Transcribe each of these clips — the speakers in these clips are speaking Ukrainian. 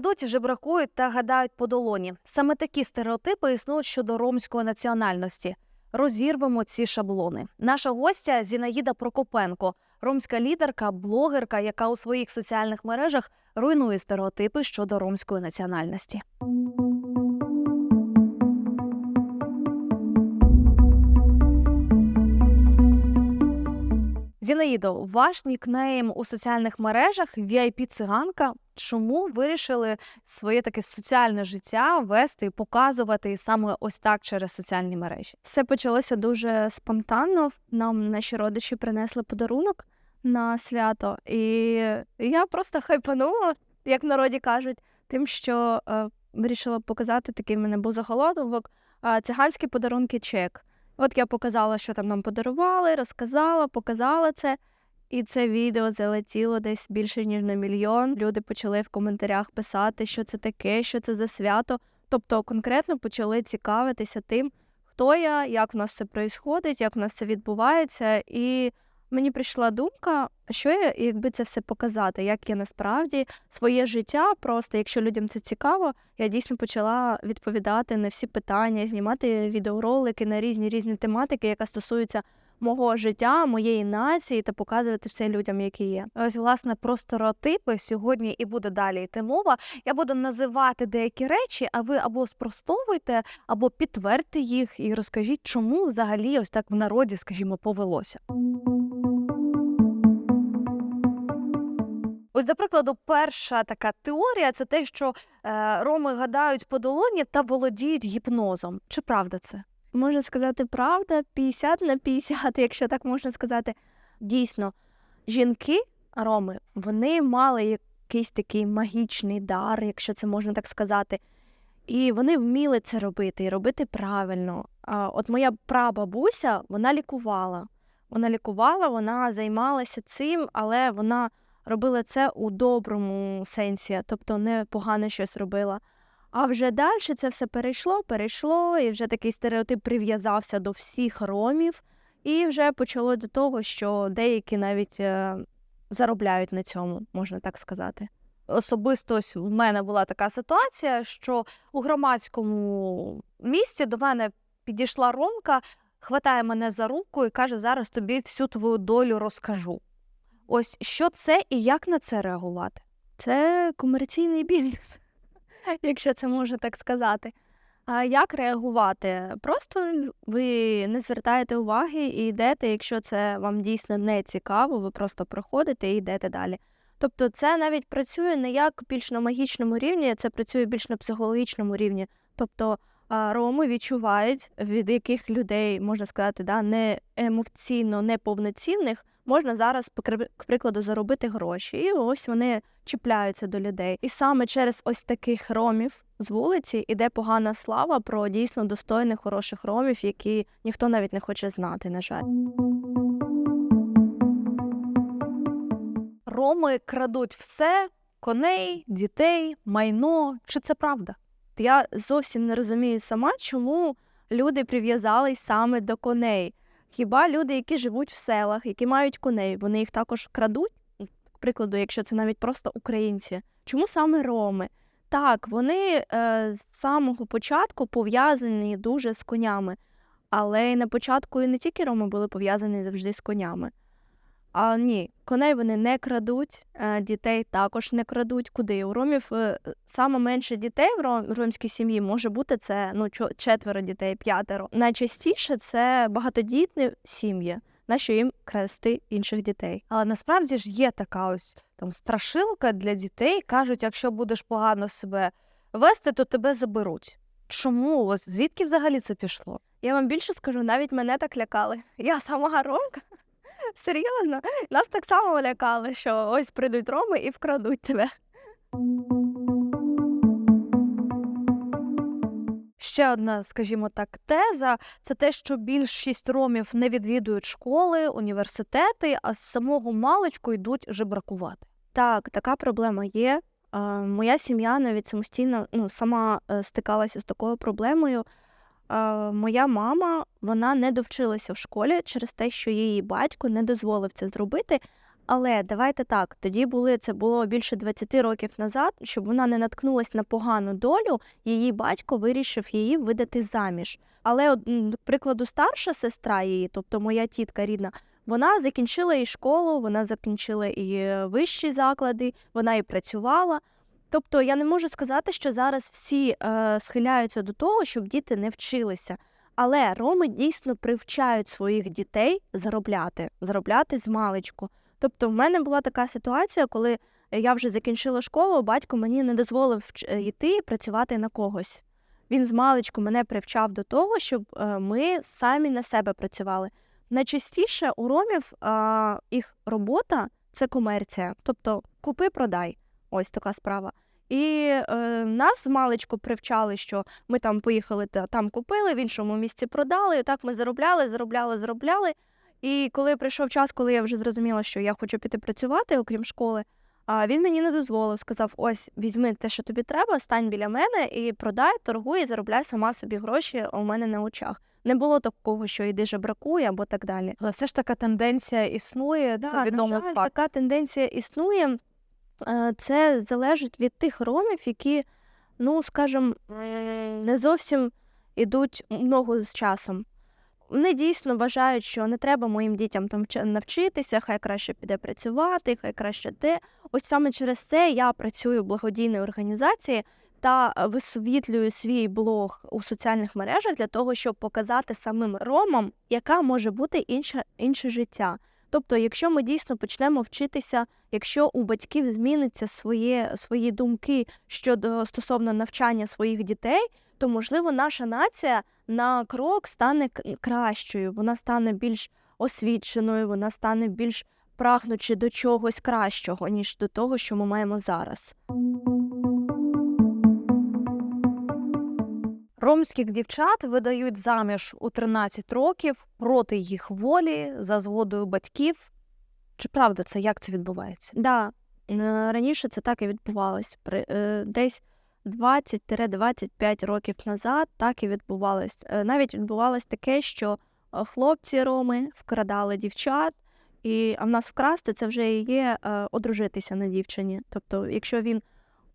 Крадуть, жебракують та гадають по долоні. Саме такі стереотипи існують щодо ромської національності. Розірвемо ці шаблони. Наша гостя Зінаїда Прокопенко, ромська лідерка, блогерка, яка у своїх соціальних мережах руйнує стереотипи щодо ромської національності. Зінаїдо, ваш нікнейм у соціальних мережах vip циганка. Чому вирішили своє таке соціальне життя вести і показувати саме ось так через соціальні мережі? Все почалося дуже спонтанно. Нам наші родичі принесли подарунок на свято, і я просто хайпанула, як в народі кажуть, тим, що е, вирішила показати такий в мене був заголовок е, циганські подарунки чек. От я показала, що там нам подарували, розказала, показала це. І це відео залетіло десь більше ніж на мільйон. Люди почали в коментарях писати, що це таке, що це за свято. Тобто конкретно почали цікавитися тим, хто я, як в нас все відбувається, як в нас це відбувається. І мені прийшла думка, що я, якби це все показати, як я насправді своє життя, просто якщо людям це цікаво, я дійсно почала відповідати на всі питання, знімати відеоролики на різні різні тематики, яка стосується мого життя, моєї нації та показувати все людям, які є. Ось, власне, про стереотипи сьогодні і буде далі йти мова. Я буду називати деякі речі, а ви або спростовуйте, або підтвердьте їх і розкажіть, чому взагалі ось так в народі, скажімо, повелося. Ось, до прикладу, перша така теорія це те, що е, роми гадають по долоні та володіють гіпнозом. Чи правда це? Можна сказати, правда, 50 на 50, якщо так можна сказати. Дійсно, жінки роми, вони мали якийсь такий магічний дар, якщо це можна так сказати. І вони вміли це робити і робити правильно. От моя прабабуся, вона лікувала. Вона лікувала, вона займалася цим, але вона робила це у доброму сенсі, тобто не погано щось робила. А вже далі це все перейшло, перейшло, і вже такий стереотип прив'язався до всіх ромів, і вже почало до того, що деякі навіть е, заробляють на цьому, можна так сказати. Особисто ось в мене була така ситуація, що у громадському місці до мене підійшла Ромка, хватає мене за руку і каже: зараз тобі всю твою долю розкажу. Ось що це і як на це реагувати? Це комерційний бізнес, якщо це можна так сказати. А як реагувати? Просто ви не звертаєте уваги і йдете, якщо це вам дійсно не цікаво, ви просто проходите і йдете далі. Тобто це навіть працює не як більш на магічному рівні, це працює більш на психологічному рівні. Тобто роми відчувають, від яких людей, можна сказати, да, не емоційно неповноцінних, можна зараз, по прикладу, заробити гроші. І ось вони чіпляються до людей. І саме через ось таких ромів з вулиці іде погана слава про дійсно достойних, хороших ромів, які ніхто навіть не хоче знати, на жаль. Роми крадуть все: коней, дітей, майно. Чи це правда? Я зовсім не розумію сама, чому люди прив'язались саме до коней. Хіба люди, які живуть в селах, які мають коней, вони їх також крадуть? К прикладу, якщо це навіть просто українці. Чому саме роми? Так, вони е, з самого початку пов'язані дуже з конями, але на початку і не тільки роми були пов'язані завжди з конями. А ні, коней вони не крадуть, е, дітей також не крадуть. Куди? У ромів е, саме менше дітей в ромській сім'ї може бути це ну, четверо дітей, п'ятеро. Найчастіше це багатодітні сім'ї, на що їм красти інших дітей. Але насправді ж є така ось там страшилка для дітей. Кажуть, якщо будеш погано себе вести, то тебе заберуть. Чому? Ось звідки взагалі це пішло? Я вам більше скажу, навіть мене так лякали. Я сама ромка. Серйозно, нас так само лякали, що ось прийдуть роми і вкрадуть тебе. Ще одна, скажімо так, теза це те, що більшість ромів не відвідують школи, університети, а з самого маличку йдуть жебракувати. Так, така проблема є. Моя сім'я навіть самостійно ну, сама е, стикалася з такою проблемою. Моя мама вона не довчилася в школі через те, що її батько не дозволив це зробити. Але давайте так, тоді були це було більше 20 років назад, щоб вона не наткнулась на погану долю, її батько вирішив її видати заміж. Але, до прикладу, старша сестра її, тобто моя тітка рідна, вона закінчила і школу, вона закінчила і е, вищі заклади, вона і працювала. Тобто я не можу сказати, що зараз всі е, схиляються до того, щоб діти не вчилися. Але роми дійсно привчають своїх дітей заробляти, заробляти з маличку. Тобто, в мене була така ситуація, коли я вже закінчила школу, батько мені не дозволив е, йти працювати на когось. Він з маличку мене привчав до того, щоб е, ми самі на себе працювали. Найчастіше у ромів а, їх робота це комерція, тобто купи-продай. Ось така справа. І е, нас маличку привчали, що ми там поїхали та там купили, в іншому місці продали. І так ми заробляли, заробляли, заробляли. І коли прийшов час, коли я вже зрозуміла, що я хочу піти працювати, окрім школи, а він мені не дозволив, сказав: ось візьми те, що тобі треба, стань біля мене і продай, торгуй, і заробляй сама собі гроші у мене на очах. Не було такого, що йди жебракуй або так далі. Але все ж така тенденція існує, це відомий факт. така тенденція існує. Е, Це залежить від тих ромів, які, ну скажімо, не зовсім ідуть ногу з часом. Вони дійсно вважають, що не треба моїм дітям там навчитися, хай краще піде працювати, хай краще те. Ось саме через це я працюю в благодійній організації та висвітлюю свій блог у соціальних мережах для того, щоб показати самим ромам, яка може бути інша, інше життя. Тобто, якщо ми дійсно почнемо вчитися, якщо у батьків зміниться своє, свої думки щодо стосовно навчання своїх дітей, то можливо наша нація на крок стане кращою, вона стане більш освіченою, вона стане більш прагнучи до чогось кращого, ніж до того, що ми маємо зараз. Ромських дівчат видають заміж у 13 років проти їх волі за згодою батьків. Чи правда це? Як це відбувається? Да, е, раніше це так і відбувалось. Е, десь 20-25 років назад так і відбувалось. Е, Навіть відбувалось таке, що хлопці роми вкрадали дівчат, і а в нас вкрасти це вже є одружитися на дівчині. Тобто, якщо він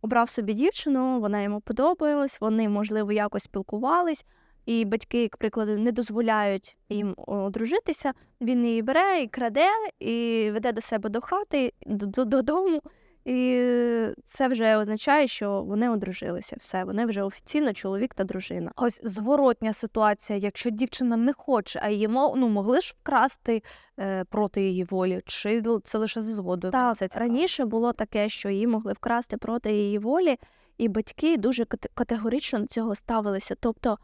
обрав собі дівчину, вона йому подобалась, вони, можливо, якось спілкувались, і батьки, як прикладу, не дозволяють їм одружитися, він її бере і краде, і веде до себе до хати, до- до- додому. І це вже означає, що вони одружилися. Все, вони вже офіційно чоловік та дружина. Ось зворотня ситуація, якщо дівчина не хоче, а її ну, могли ж вкрасти е, проти її волі, чи це лише за згодою? Так, це цікаво. раніше було таке, що її могли вкрасти проти її волі, і батьки дуже кате- категорично до цього ставилися. Тобто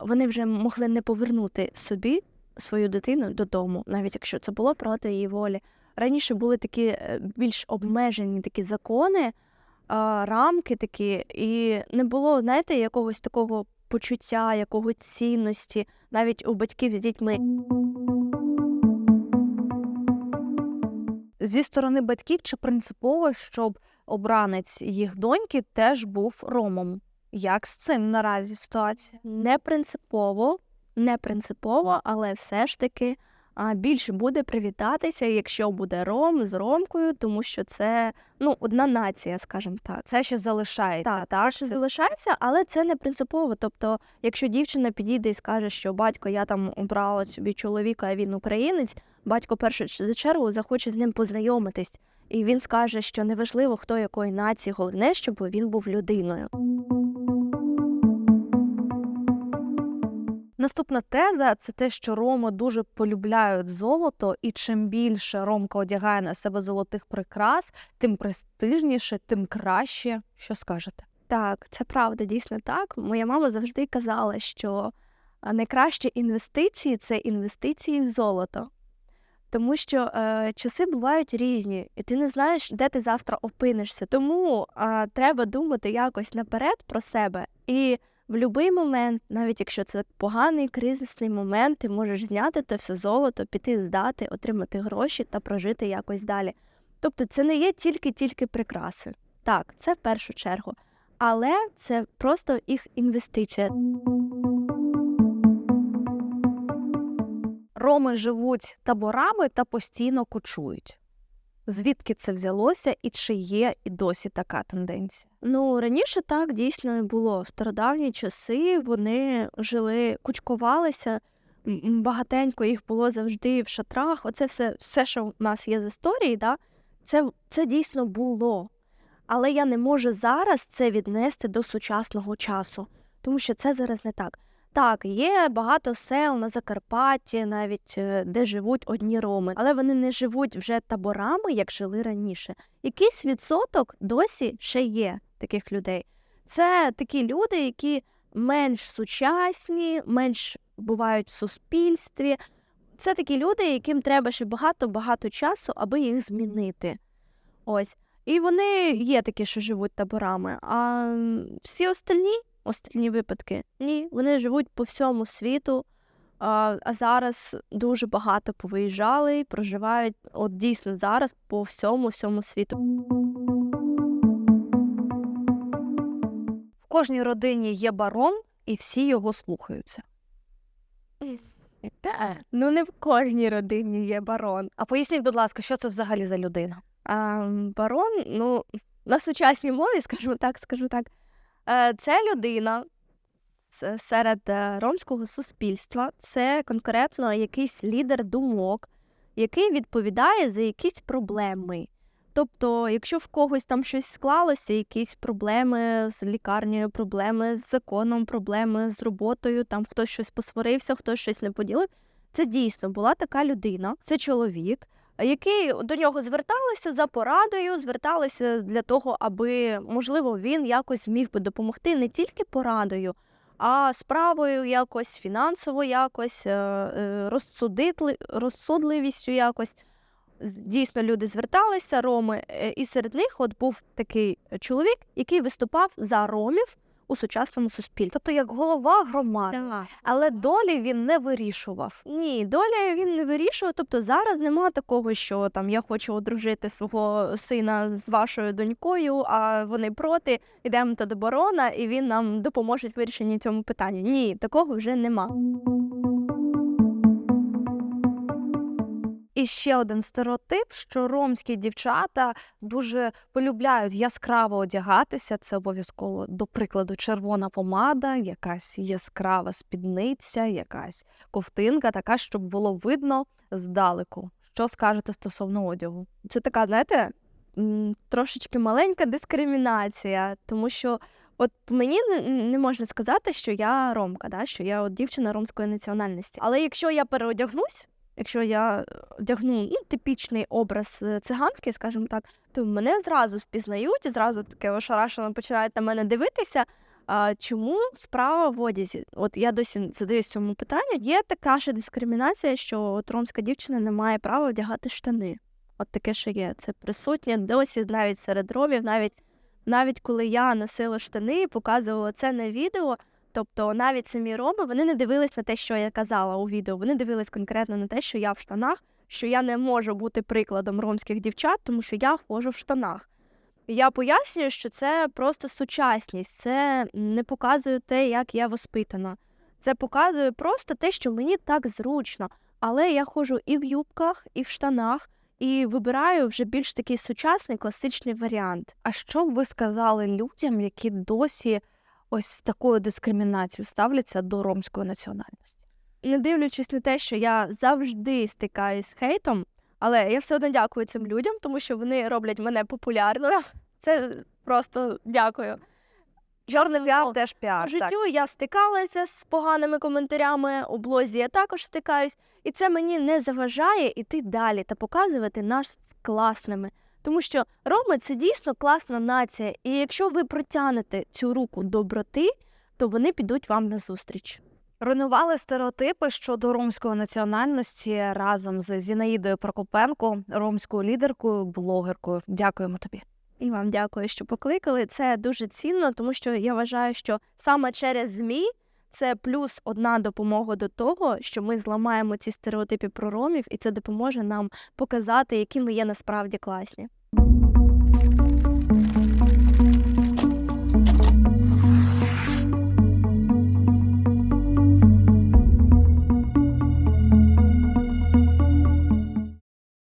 вони вже могли не повернути собі свою дитину додому, навіть якщо це було проти її волі. Раніше були такі е, більш обмежені такі закони, рамки такі, і не було, знаєте, якогось такого почуття, якого цінності, навіть у батьків з дітьми. Зі сторони батьків чи принципово, щоб обранець їх доньки теж був ромом? Як з цим наразі ситуація? Не принципово, не принципово, але все ж таки більше буде привітатися, якщо буде ром з ромкою, тому що це ну, одна нація, скажімо так. Це ще залишається, Так, так? це ще Це- залишається, але це не принципово. Тобто, якщо дівчина підійде і скаже, що батько, я там обрала собі чоловіка, а він українець, батько першу чергу захоче з ним познайомитись. І він скаже, що неважливо, хто якої нації, головне, щоб він був людиною. Наступна теза це те, що роми дуже полюбляють золото, і чим більше ромка одягає на себе золотих прикрас, тим престижніше, тим краще. Що скажете? Так, це правда, дійсно так. Моя мама завжди казала, що найкращі інвестиції це інвестиції в золото. Тому що е, часи бувають різні, і ти не знаєш, де ти завтра опинишся. Тому е, треба думати якось наперед про себе. І в будь-який момент, навіть якщо це поганий кризисний момент, ти можеш зняти те все золото, піти здати, отримати гроші та прожити якось далі. Тобто це не є тільки-тільки прикраси. Так, це в першу чергу. Але це просто їх інвестиція. Роми живуть таборами та постійно кочують. Звідки це взялося, і чи є і досі така тенденція? Ну, раніше так дійсно і було. В стародавні часи вони жили, кучкувалися, багатенько їх було завжди в шатрах. Оце все, все що в нас є з історії, да? це, це дійсно було. Але я не можу зараз це віднести до сучасного часу, тому що це зараз не так. Так, є багато сел на Закарпатті, навіть е, де живуть одні роми, але вони не живуть вже таборами, як жили раніше. Якийсь відсоток досі ще є таких людей. Це такі люди, які менш сучасні, менш бувають в суспільстві. Це такі люди, яким треба ще багато-багато часу, аби їх змінити. Ось. І вони є такі, що живуть таборами. А всі остальні, остальні випадки, ні, вони живуть по всьому світу. А, а зараз дуже багато повиїжджали і проживають от дійсно зараз по всьому всьому світу. В кожній родині є барон, і всі його слухаються. Ну, не в кожній родині є барон. А поясніть, будь ласка, що це взагалі за людина? А, барон, ну, на сучасній мові, скажімо так, скажу так, це людина серед е, ромського суспільства, це конкретно якийсь лідер думок, який відповідає за якісь проблеми. Тобто, якщо в когось там щось склалося, якісь проблеми з лікарнею, проблеми з законом, проблеми з роботою, там хтось щось посварився, хтось щось не поділив. Це дійсно була така людина, це чоловік, який до нього зверталися за порадою, зверталися для того, аби можливо він якось міг би допомогти не тільки порадою, а справою якось, фінансово якось, е, е, розсудитли, розсудливістю якось. Дійсно, люди зверталися, роми, е, і серед них от був такий чоловік, який виступав за ромів у сучасному суспільстві. Тобто як голова громади. Але долі він не вирішував. Ні, доля він не вирішував. Тобто зараз нема такого, що там я хочу одружити свого сина з вашою донькою, а вони проти. Йдемо до барона, і він нам допоможе в вирішенні цьому питанню. Ні, такого вже нема. Ще один стереотип, що ромські дівчата дуже полюбляють яскраво одягатися. Це обов'язково, до прикладу, червона помада, якась яскрава спідниця, якась ковтинка, така, щоб було видно здалеку. Що скажете стосовно одягу? Це така, знаєте, трошечки маленька дискримінація, тому що от мені не можна сказати, що я ромка, да? що я от дівчина ромської національності. Але якщо я переодягнусь, якщо я е, одягну ну, типічний образ е, циганки, скажімо так, то мене зразу впізнають зразу таке ошарашено починають на мене дивитися. А чому справа в одязі? От я досі задаюсь цьому питанню. Є така ж дискримінація, що от ромська дівчина не має права одягати штани. От таке ще є. Це присутнє досі навіть серед ромів, навіть навіть коли я носила штани і показувала це на відео. Тобто навіть самі роми вони не дивились на те, що я казала у відео. Вони дивились конкретно на те, що я в штанах, що я не можу бути прикладом ромських дівчат, тому що я ходжу в штанах. Я пояснюю, що це просто сучасність, це не показує те, як я воспитана. Це показує просто те, що мені так зручно. Але я ходжу і в юбках, і в штанах, і вибираю вже більш такий сучасний класичний варіант. А що б ви сказали людям, які досі ось з такою дискримінацією ставляться до ромської національності? Не дивлячись на те, що я завжди стикаюсь з хейтом, але я все одно дякую цим людям, тому що вони роблять мене популярною. Це просто дякую. Чорний піар теж піар. Так. життю я стикалася з поганими коментарями, у блозі я також стикаюсь, і це мені не заважає іти далі та показувати нас класними. Тому що Роми це дійсно класна нація, і якщо ви протягнете цю руку доброти, то вони підуть вам назустріч. Руйнували стереотипи щодо ромської національності разом з Зінаїдою Прокопенко, ромською лідеркою, блогеркою. Дякуємо тобі. І вам дякую, що покликали. Це дуже цінно, тому що я вважаю, що саме через ЗМІ це плюс одна допомога до того, що ми зламаємо ці стереотипи про ромів, і це допоможе нам показати, які ми є насправді класні.